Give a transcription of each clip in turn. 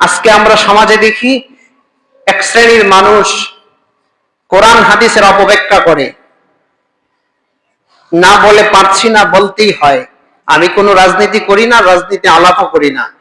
আজকে আমরা সমাজে দেখি এক শ্রেণির মানুষ কোরআন হাদিসের অপব্যাখ্যা করে। না বলে পারছি না বলতেই হয়। আমি কোনো রাজনীতি করি না, রাজনীতি আলাপও করি না।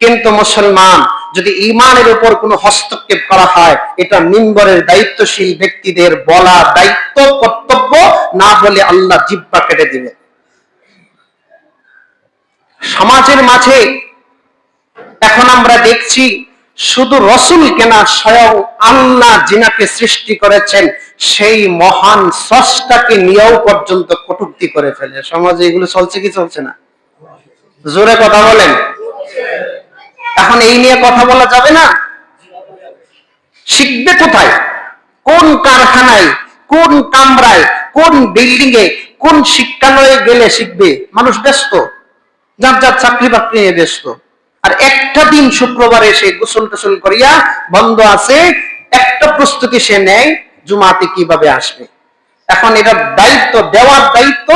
কিন্তু মুসলমান, যদি ইমানের উপর কোনো হস্তক্ষেপ করা হয়, এটা মিম্বরের দায়িত্বশীল ব্যক্তিদের বলা দায়িত্ব, কর্তব্য, না বলে আল্লাহ জিব্বা কেটে দিবে। সমাজের মাঝে এখন আমরা দেখছি শুধু রসুল কেনা স্বয়ং আল্লাহ জিনাকে সৃষ্টি করেছেন, সেই মহান স্রষ্টাকে নিয়েও পর্যন্ত কটুক্তি করে ফেলে। সমাজে এগুলো চলছে কি চলছে না? জোরে কথা বলেন। এখন এই নিয়ে কথা বলা যাবে না। শিখবে কোথায়? কোন কারখানায়, কোন কামরায়, কোন বিল্ডিং এ কোন শিক্ষালয়ে গেলে শিখবে? মানুষ ব্যস্ত, যার যার চাকরি বাকরি নিয়ে ব্যস্ত। আর একটা দিন শুক্রবারে সে গোসল টোসল করিয়া বন্ধ আছে, একটা প্রস্তুতি সে নেয়, জুমাতে কীভাবে আসবে? এখন এটা দায়িত্ব, দেওয়ার দায়িত্ব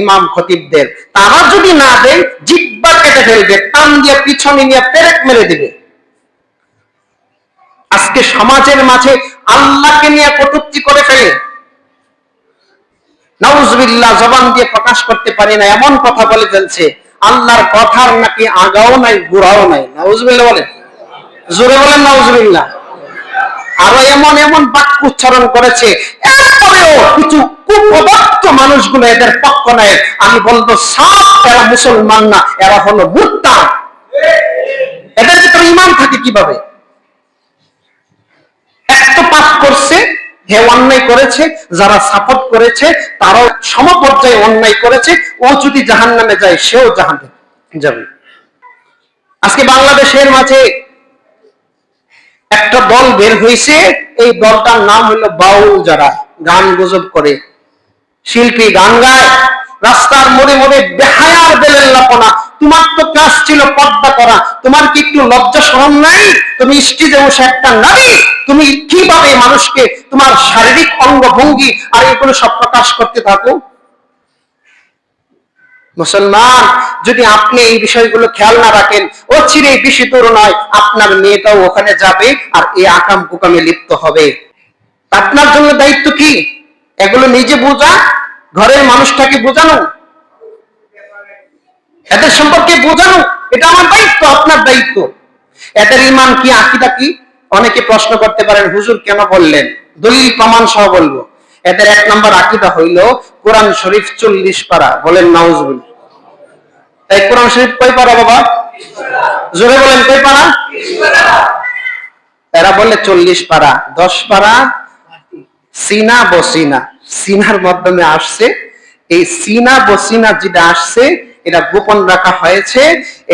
ইমাম খতিবদের। তারা যদি না দেয়, জিব্বা কেটে ফেলবে, টান দিয়ে পিছনে নিয়ে পেরেক মেরে দিবে। আজকে সমাজের মাঝে আল্লাহকে নিয়ে কটুক্তি করে ফেলে। নাউজবিল্লাহ, জবান দিয়ে প্রকাশ করতে পারি না, এমন কথা বলে ফেলছে। আল্লাহর কথার নাকি আগাও নাই গুড়াও নাই। নাউজবিল্লাহ বলে। জোরে বলেন, নাউজবিল্লাহ। আরও এমন এমন বাক্য উচ্চারণ করেছে, এরপরেও কিছু কুপদার্থ মানুষগুলো এদের পক্ষ নেয়। আমি বলব সাপ এরা মুসলমান না, এরা হলো মুক্তা এদের ভিতরে ইমান থাকে কীভাবে? হে অন্যায় করেছে, যারা সাপোর্ট করেছে, তারাও সমপর্যায়ে অন্যায় করেছে। ও যদি জাহান নামে যায়, সেও জাহান যাবে। আজকে বাংলাদেশের মাঝে একটা দল বের হয়েছে। এই দলটার নাম হলো বাউল যারা, গান গুজব করে। শিল্পী গান গায় রাস্তার মোড়ে মোড়ে বেহায়ার বেলেল্লাপনা তোমার তো কাজ ছিল পর্দা করা। তোমার কি একটু লজ্জা শরম নাই? তুমি স্টেজে বসে একটা নারী। তুমি কীভাবে মানুষকে তোমার শারীরিক অঙ্গভঙ্গি আর এগুলো সব প্রকাশ করতে থাকো? মুসলমান, যদি আপনি এই বিষয়গুলো খেয়াল না রাখেন, ও চিরে বেশি দূর নয়, আপনার মেয়েটাও ওখানে যাবে আর এই আকাম কুকামে লিপ্ত হবে। আপনার জন্য দায়িত্ব কি? এগুলো নিজে বোঝা? ঘরের মানুষটাকে বোঝানো? এদের সম্পর্কে বোঝানো, এটা আমার দায়িত্ব, আপনার দায়িত্ব। এদের ইমান কি, আকিদা কি? অনেকে প্রশ্ন করতে পারেন, হুজুর কেন বললেন? দলিল, প্রমাণ সহ বলব। এদের এক নম্বর আকিদা হইল কোরআন শরীফ চল্লিশ পারা। বলেন নাউজুল তাই কোরআন শরীফ কয় পারা, বাবা? জোরে বলেন, কয় পারা? এরা বলে চল্লিশ পারা, দশ পারা, সিনা বসিনা। সিনার মাধ্যমে আসছে, এই সিনা বসিনা যেটা আসছে এটা গোপন রাখা হয়েছে।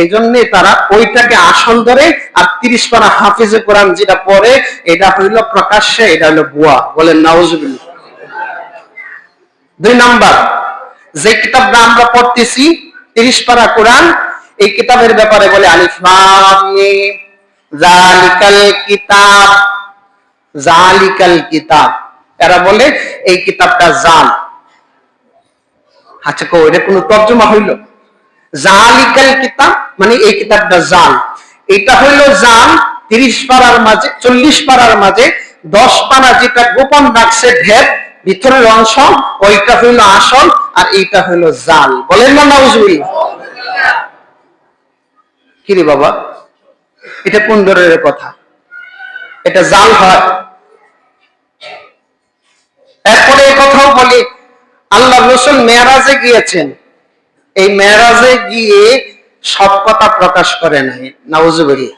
এই জন্য তারা ওইটাকে আসল ধরে আর তিরিশ পারা হাফিজে কোরআন যেটা পড়ে, এটা হইল প্রকাশ্যে, এটা হইল বুয়া বলেন নাউজুবিল্লাহ দুই নাম্বার, যে কিতাবটা আমরা পড়তেছি, তিরিশ পারা কোরআন, এই কিতাবের ব্যাপারে বলে জালিকাল কিতাব জালিকাল কিতাব। এরা বলে, এই কিতাবটা জাল। আচ্ছা কো এটা কোনো তর্জমা হইল? জালিকাল কিতাব মানে এই কিতাবটা জাল। এটা হইল জাল, তিরিশ পাড়ার মাঝে, চল্লিশ পাড়ার মাঝে, দশ পাড়া যেটা গোপন রাখছে ঢের, ভিতরের অংশ, ওইটা হইল আসল, আর এইটা হইল জাল। বলেন না, নাউজুবিল্লাহ। কিরে বাবা? এটা কোন ধরনের কথা? এটা জাল হয়। এরপরে কথাও বলি, আল্লাহ রসুল মেয়ারাজে গিয়েছেন। এই মেয়ারাজে গিয়ে সব কথা প্রকাশ করে নাই, নাউজুবিল্লাহ।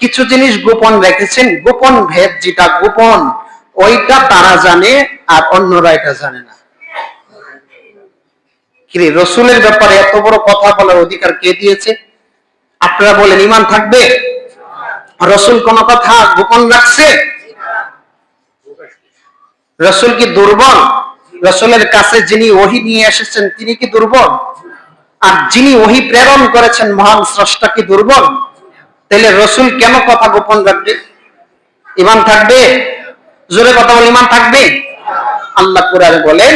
কিছু জিনিস গোপন রেখেছেন, গোপন ভেদ যেটা গোপন, ওইটা তারা জানে আর অন্যরা এটা জানে না। কিরে রসুলের ব্যাপারে এত বড় কথা বলার অধিকার কে দিয়েছে? আপনারা বলেন ইমান থাকবে? রসুল কোন কথা গোপন রাখছে? রসুল কি দুর্বল? রসলের কাছে যিনি ওহি নিয়ে এসেছেন, তিনি কি দুর্বল? আর যিনি ওহি প্রেরণ করেছেন, মহান স্রষ্টা কি দুর্বল? তাহলে রসুল কেন কথা গোপন রাখবে? ইমান থাকবে? জোরে কথা বল ইমান থাকবে? আল্লাহ কুরআন বলেন,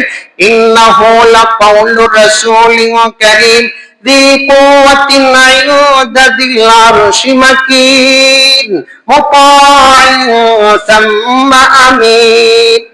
ইন্নাহু লাকাউলুর রাসূলিন কারীম বিকুওয়াতিন আয়ুদাদিল আরশি মাকিন মুতাইয়্যুম আমিন।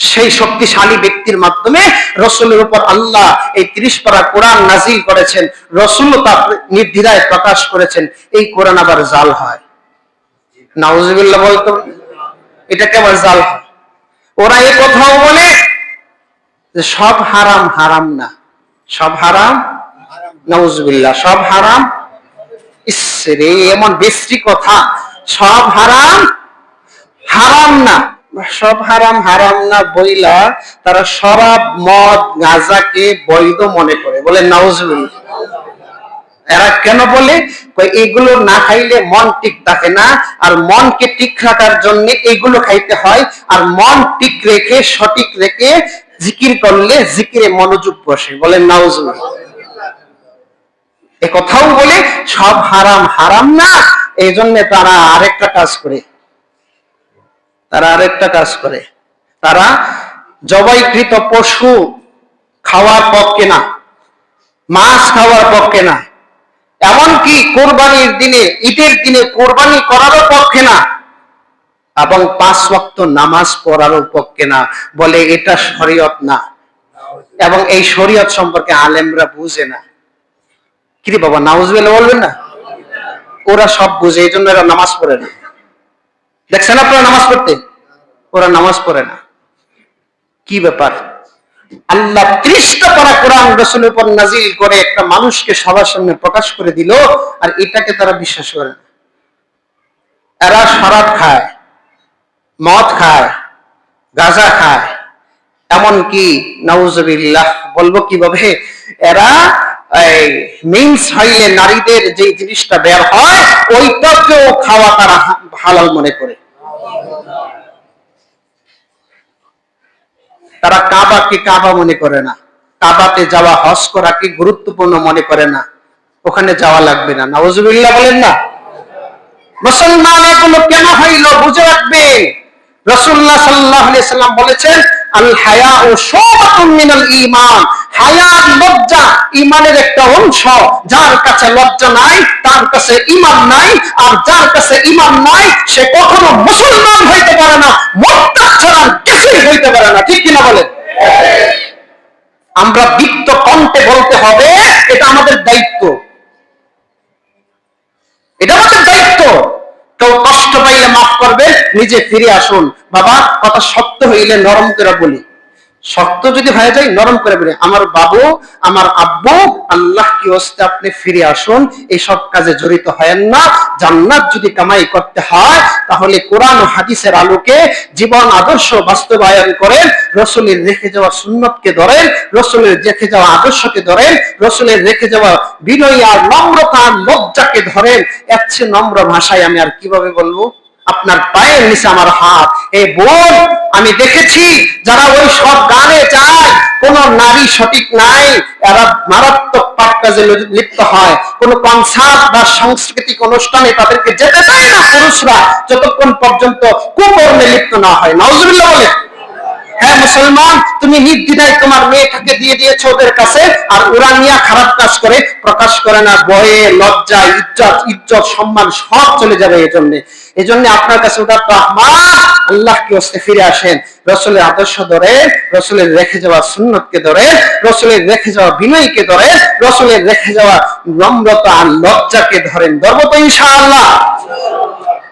সেই শক্তিশালী ব্যক্তির মাধ্যমে রসুলের উপর আল্লাহ এই ত্রিশ পারা কোরআন নাজিল করেছেন। রসুল তা নির্দ্বিধায় প্রকাশ করেছেন। এই কোরআন আবার জাল হয়। নাউজুবিল্লাহ বলতো, এটাকে আবার জাল হয়। ওরা এ কথাও বলে যে সব হারাম হারাম না। সব হারাম, নাউজুবিল্লাহ, সব হারাম। ইসরে এমন বেশি কথা। সব হারাম হারাম না। সব হারাম হারাম না বইলা তারা শরাব মদ গাঁজাকে বৈধ মনে করে। বলে, নাউজুবিল্লাহ। এরা কেন বলে? এগুলো না খাইলে মন ঠিক থাকে না, আর মনকে ঠিক রাখার জন্য এগুলো খাইতে হয়, আর মন ঠিক রেখে, সঠিক রেখে জিকির করলে জিকিরে মনোযোগ বসে। বলে, নাউজুবিল্লাহ। এ কথাও বলে, সব হারাম হারাম না এই জন্য তারা আরেকটা কাজ করে। তারা আরেকটা কাজ করে। তারা জবাইকৃত পশু খাওয়ার পক্ষে না মাছ খাওয়ার পক্ষে না এমনকি কোরবানির দিনে, ঈদের দিনে কোরবানি করারও পক্ষে না এবং পাঁচ ওয়াক্ত নামাজ পড়ারও পক্ষে না বলে এটা শরীয়ত না। এবং এই শরীয়ত সম্পর্কে আলেমরা বুঝে না। কি বাবা নাউজ বলবেন না? ওরা সব বুঝে এই জন্য এরা নামাজ পড়ে না। দেখছেন আপনারা নামাজ পড়তে? ওরা নামাজ পড়ে না। কি ব্যাপার? আল্লাহ ত্রিশটা পারা কোরআন রসুলের উপর নাজিল করে একটা মানুষকে সবার সামনে প্রকাশ করে দিল, আর এটাকে তারা বিশ্বাস করে না। এরা শরাব খায়, মদ খায়, গাজা খায়, এমনকি নাউজবিল্লাহ বলব কীভাবে? এরা নারীদের যে জিনিসটা বের হয়, ওইটাকেও খাওয়া তারা হালাল মনে করে। তারা কাবাকে কাবা মনে করে না। কাবাতে যাওয়া হজ করাকে গুরুত্বপূর্ণ মনে করে না। ওখানে যাওয়া লাগবে না। নওয়াজুবিল্লাহ বলেন না। মুসলমান এগুলো কেন হইল? বুঝে রাখবে। রসুল্লাহ সাল্লাহ সাল্লাম বলেছেন আল হায়া ও মিনাল ঈমান। হায়া লজ্জা, ইমানের একটা অংশ। যার কাছে লজ্জা নাই, তার কাছে ইমান নাই, আর যার কাছে ইমান নাই, সে কখনো মুসলমান হইতে পারে না, মোত্তাক ছাড়া কিছুই হইতে পারে না। ঠিক কিনা আমরা দীপ্ত কণ্ঠে বলতে হবে, এটা আমাদের দায়িত্ব। এটা আমাদের দায়িত্ব। কেউ কষ্ট পাইলে মাফ করবে, নিজে ফিরে আসুন। বাবা, কথা সত্য হইলে নরম করে বলি। শক্ত যদি হয়ে যায়, নরম করে বলে আমার বাবু, আমার আব্বু, আল্লাহ কি হস্তে আপনি ফিরে আসুন। এই সব কাজে জড়িত হয় না। জান্নাত যদি কামাই করতে হয়, তাহলে কোরআন ও হাদিসের আলোকে জীবন আদর্শ বাস্তবায়ন করেন। রসুলের রেখে যাওয়া সুন্নতকে ধরেন। রসুলের রেখে যাওয়া আদর্শকে ধরেন। রসুলের রেখে যাওয়া বিনয় আর নম্রতা, লজ্জাকে ধরেন। এর নম্র ভাষায় আমি আর কীভাবে বলব? আপনার পায়ের নিচে আমার হাত। এই বোন আমি দেখেছি যারা ওই সব গানে যায়, কোন নারী সঠিক নাই, এরা মারাত্মক পাপ কাজে লিপ্ত হয়। কোন কনসার্ট বা সাংস্কৃতিক অনুষ্ঠানে তাদেরকে যেতে দেয় না পুরুষরা, যতক্ষণ পর্যন্ত কুকর্মে লিপ্ত না হয়। নজরুল্লাহ বলে হ্যাঁ মুসলমান, তুমি নির্দ্বিধায় তোমার মেয়েটাকে দিয়ে দিয়েছ ওদের কাছে, আর ওরা নিয়ে খারাপ কাজ করে, প্রকাশ করে না, বয়ে, লজ্জা, ইজ্জত ইজ্জত, সম্মান সব চলে যাবে এই জন্য এই জন্য আপনার কাছে ওটা রহমান আল্লাহ কি ফিরে আসেন। রসুলের আদর্শ ধরে, রসুলের রেখে যাওয়া সুন্নতকে ধরে, রসুলের রেখে যাওয়া বিনয়কে ধরে, রসুলের রেখে যাওয়া নম্রতা আর লজ্জাকে ধরেন ধরবো তো ইনশাআল্লাহ।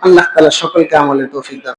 আল্লাহ তালা সকলকে আমলের তৌফিক